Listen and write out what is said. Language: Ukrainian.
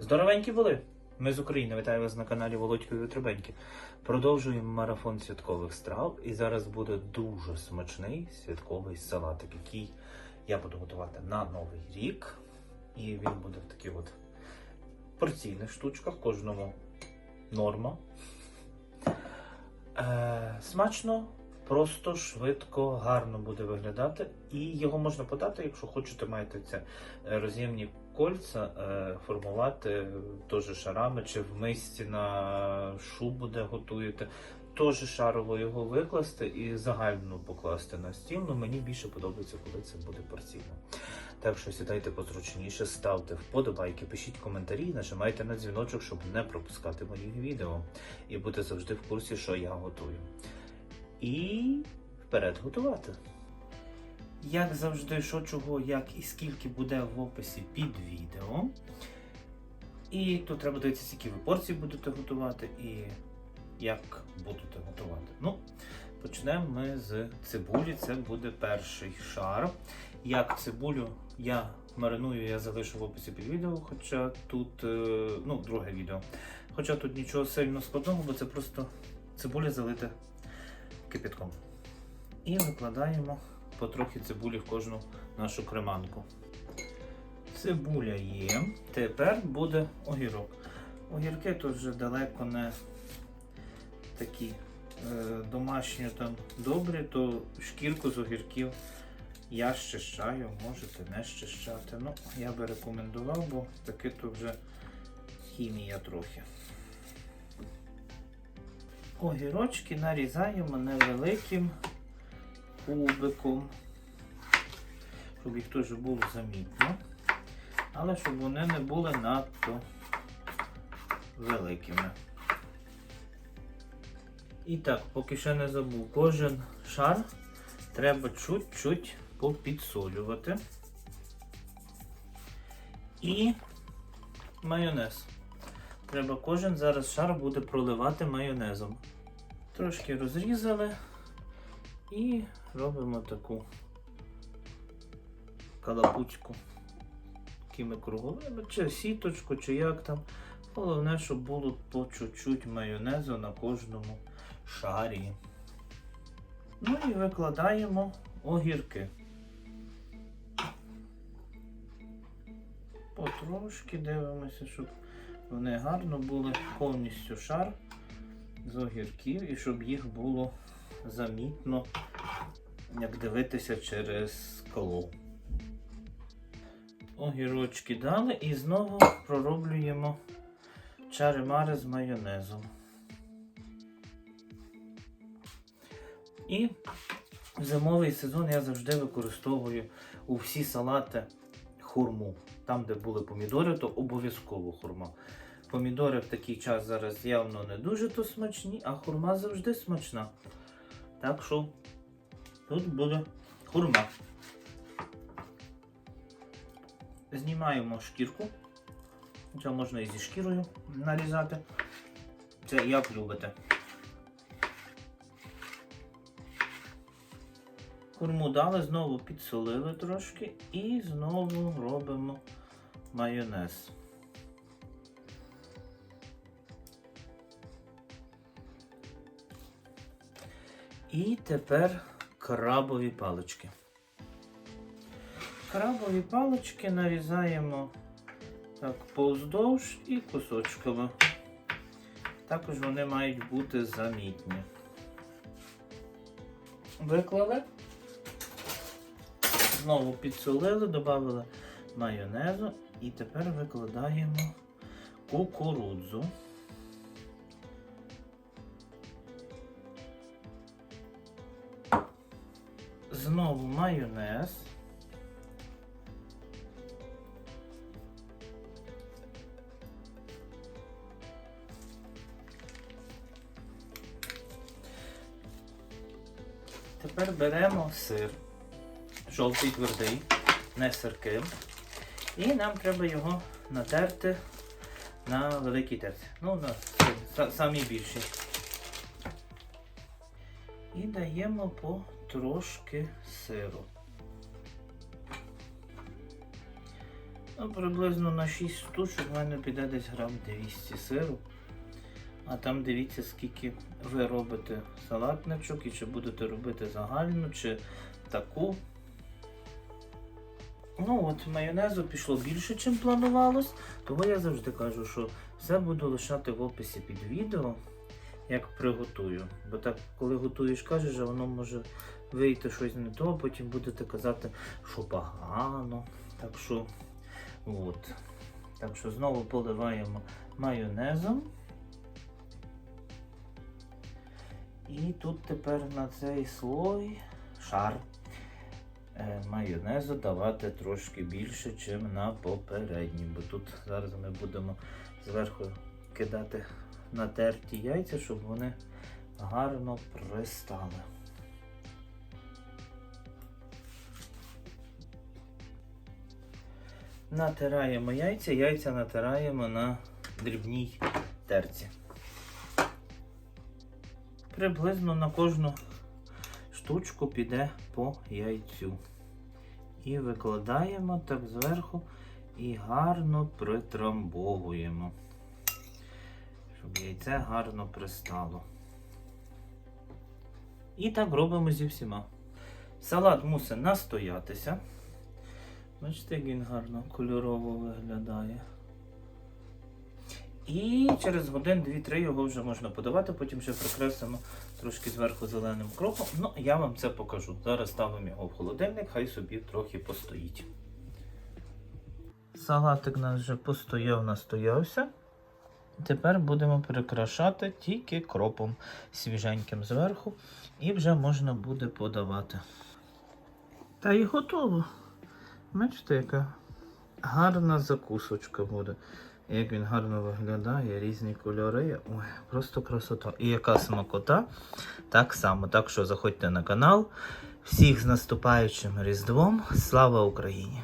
Здоровенькі були! Ми з України, вітаю вас на каналі Володькові Трубеньки. Продовжуємо марафон святкових страв. І зараз буде дуже смачний святковий салатик, який я буду готувати на Новий рік. І він буде в таких от порційних штучках, кожному норма. Е, смачно, просто, швидко, гарно буде виглядати. І його можна подати, якщо хочете, маєте це е, роз'ємні кольця е, формувати теж шарами, чи в мисці на шубу, де готуєте. Теж шарово його викласти і загально покласти на стіл. Ну мені більше подобається, коли це буде порційно. Так що сідайте позручніше, ставте вподобайки, пишіть коментарі, нажимайте на дзвіночок, щоб не пропускати моїх відео і бути завжди в курсі, що я готую. І вперед готувати. Як завжди, що чого, як і скільки буде в описі під відео. І тут треба дивитися, які ви порції будете готувати і як будете готувати. Ну, почнемо ми з цибулі. Це буде перший шар. Як цибулю я мариную, я залишу в описі під відео, хоча тут, е, ну, друге відео. Хоча тут нічого сильно складного, бо це просто цибуля залита кипятком. І викладаємо потрохи цибулі в кожну нашу креманку. Цибуля є. Тепер буде огірок. Огірки тут вже далеко не такі е, домашні там добрі, то шкірку з огірків я щищаю, можете не щищати. Ну, я би рекомендував, бо таки то вже хімія трохи. Огірочки нарізаємо невеликим кубиком, щоб їх теж було замітно, але щоб вони не були надто великими. І так, поки ще не забув, кожен шар треба чуть-чуть попідсолювати. І майонез. Треба кожен зараз шар буде проливати майонезом. Трошки розрізали і робимо таку калапуцьку такими круговими, чи сіточку, чи як там. Головне, щоб було по чуть-чуть майонезу на кожному шарі. Ну і викладаємо огірки. Потрошки дивимося, щоб вони гарно були повністю шар з огірків і щоб їх було замітно, як дивитися через скло. Огірочки дали і знову пророблюємо чари-мари з майонезом. І в зимовий сезон я завжди використовую у всі салати хурму. Там, де були помідори, то обов'язково хурма. Помідори в такий час зараз явно не дуже то смачні, а хурма завжди смачна. Так що тут буде хурма. Знімаємо шкірку. Це можна і зі шкірою нарізати. Це як любите. Хурму дали, знову підсолили трошки і знову робимо майонез. І тепер крабові палички. Крабові палички нарізаємо так повздовж і кусочково. Також вони мають бути замітні. Виклали. Знову підсолили, додали майонезу і тепер викладаємо кукурудзу. Знову майонез. Тепер беремо сир, жовтий твердий, не сирки. І нам треба його натерти на великій терці. Ну, на са- самі більші. І даємо по трошки сиру. Ну, приблизно на 6 штучок в мене піде десь грам 200 сиру. А там дивіться, скільки ви робите салатничок і чи будете робити загальну, чи таку. Ну от майонезу пішло більше, ніж планувалось. Тому я завжди кажу, що все буду лишати в описі під відео, як приготую. Бо так, коли готуєш, кажеш, а воно може вийти щось не то, потім будете казати, що погано. Так що, от. Так що знову поливаємо майонезом. І тут тепер на цей слой шар майонезу давати трошки більше, ніж на попередній. Бо тут зараз ми будемо зверху кидати натерті яйця, щоб вони гарно пристали. Натираємо яйця, яйця натираємо на дрібній терці. Приблизно на кожну штучку піде по яйцю. І викладаємо так зверху і гарно притрамбовуємо, щоб яйце гарно пристало. І так робимо зі всіма. Салат мусить настоятися. Бачите, як він гарно кольорово виглядає. І через годин 2-3 його вже можна подавати, потім ще прикрасимо трошки зверху зеленим кроком. Ну, я вам це покажу. Зараз ставимо його в холодильник, хай собі трохи постоїть. Салатик у нас вже постояв, настоявся. Тепер будемо прикрашати тільки кропом свіженьким зверху, і вже можна буде подавати. Та й готово. Бачите, яка гарна закусочка буде. Як він гарно виглядає, різні кольори. Ой, просто красота. І яка смакота. Так само. Так що заходьте на канал. Всіх з наступаючим Різдвом. Слава Україні!